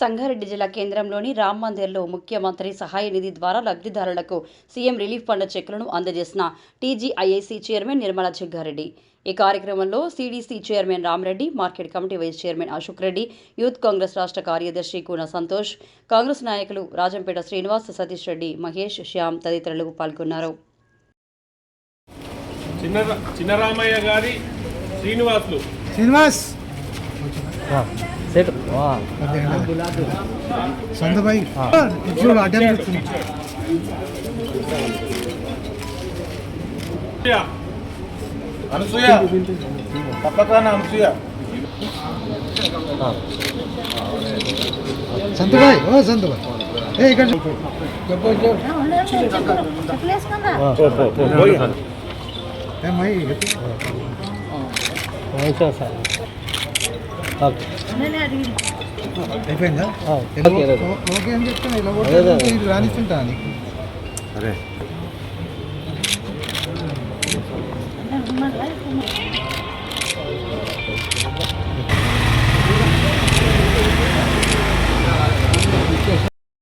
సంగారెడ్డి జిల్లా కేంద్రంలోని రామ్ మందిర్లో ముఖ్యమంత్రి సహాయ నిధి ద్వారా లబ్ధిదారులకు సీఎం రిలీఫ్ ఫండ్ చెక్కులను అందజేసిన టీజీఐఐసీ చైర్మన్ నిర్మలా జగ్గారెడ్డి. ఈ కార్యక్రమంలో CDC chairman Ramareddy market committee vice chairman Ashok Reddy youth Congress రాష్ట్ర కార్యదర్శి కూన సంతోష్ కాంగ్రెస్ నాయకులు రాజంపేట శ్రీనివాస్ సతీష్ రెడ్డి మహేష్ శ్యామ్ తదితరులు పాల్గొన్నారు. చిన్నరామయ్య గారి శ్రీనివాసులు. శ్రీనివాస్! సెట్ సంతబాయి చూడు అడ్డం పెట్టుకుని అనసూయ తప్పకుండా అనసూయ సంతబాయి ఓ సంతబాయి ఏ ఇక్కడ చెప్పు ఏమై సార్ అయిపోయిందా ఓకే. అని చెప్తాను ఇలా రానిస్తుంటా నీకు అరే